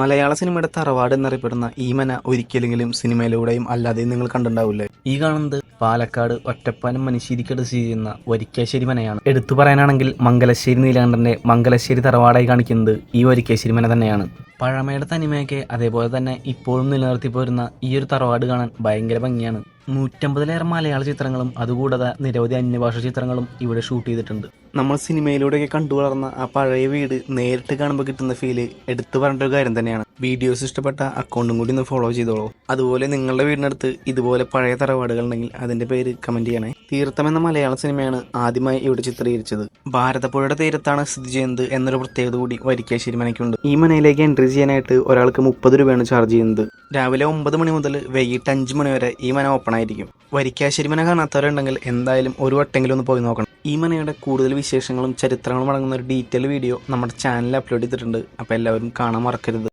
മലയാള സിനിമയുടെ തറവാട് എന്നറിയപ്പെടുന്ന ഈമന മന ഒരിക്കലെങ്കിലും സിനിമയിലൂടെയും അല്ലാതെയും നിങ്ങൾ കണ്ടിട്ടുണ്ടാവില്ലേ? ഈ കാണുന്നത് പാലക്കാട് ഒറ്റപ്പാലം മനുഷ്യരിക്കട് ചെയ്യുന്ന വരിക്കാശ്ശേരി മനയാണ്. എടുത്തു പറയാനാണെങ്കിൽ മംഗലശ്ശേരി നീലകണ്ഠന്റെ മംഗലശ്ശേരി തറവാടായി കാണിക്കുന്നത് ഈ വരിക്കാശ്ശേരി മന തന്നെയാണ്. പഴമയുടെ തനിമയൊക്കെ അതേപോലെ തന്നെ ഇപ്പോഴും നിലനിർത്തി പോരുന്ന ഈ ഒരു തറവാട് കാണാൻ ഭയങ്കര ഭംഗിയാണ്. നൂറ്റമ്പതിലേറെ മലയാള ചിത്രങ്ങളും അതുകൂടാതെ നിരവധി അന്യഭാഷ ചിത്രങ്ങളും ഇവിടെ ഷൂട്ട് ചെയ്തിട്ടുണ്ട്. നമ്മൾ സിനിമയിലൂടെയൊക്കെ കണ്ടു വളർന്ന ആ പഴയ വീട് നേരിട്ട് കാണുമ്പോൾ കിട്ടുന്ന ഫീൽ എടുത്തു പറഞ്ഞ ഒരു കാര്യം തന്നെയാണ്. വീഡിയോസ് ഇഷ്ടപ്പെട്ട അക്കൗണ്ടും കൂടി ഒന്ന് ഫോളോ ചെയ്തോളൂ. അതുപോലെ നിങ്ങളുടെ വീടിനടുത്ത് ഇതുപോലെ പഴയ തറവാടുകൾ ഉണ്ടെങ്കിൽ അതിന്റെ പേര് കമന്റ് ചെയ്യണേ. തീർത്ഥം എന്ന മലയാള സിനിമയാണ് ആദ്യമായി ഇവിടെ ചിത്രീകരിച്ചത്. ഭാരതപ്പുഴയുടെ തീരത്താണ് സ്ഥിതി ചെയ്യുന്നത് എന്നൊരു പ്രത്യേകത കൂടി വരിക്കാശ്ശേരി മനയ്ക്കുണ്ട്. ഈ മനയിലേക്ക് എൻട്രി ചെയ്യാനായിട്ട് ഒരാൾക്ക് മുപ്പത് രൂപയാണ് ചാർജ് ചെയ്യുന്നത്. രാവിലെ ഒമ്പത് മണി മുതൽ വൈകിട്ട് അഞ്ച് മണി വരെ ഈ മന ഓപ്പൺ ആയിരിക്കും. വരിക്കാശ്ശേരി മന കാണാത്തവരുണ്ടെങ്കിൽ എന്തായാലും ഒരു വട്ടെങ്കിലും ഒന്ന് പോയി നോക്കണം. ഈ മനയുടെ കൂടുതൽ വിശേഷങ്ങളും ചരിത്രങ്ങളും അടങ്ങുന്ന ഒരു ഡീറ്റെയിൽ വീഡിയോ നമ്മുടെ ചാനലിൽ അപ്ലോഡ് ചെയ്തിട്ടുണ്ട്. അപ്പോൾ എല്ലാവരും കാണാൻ മറക്കരുത്.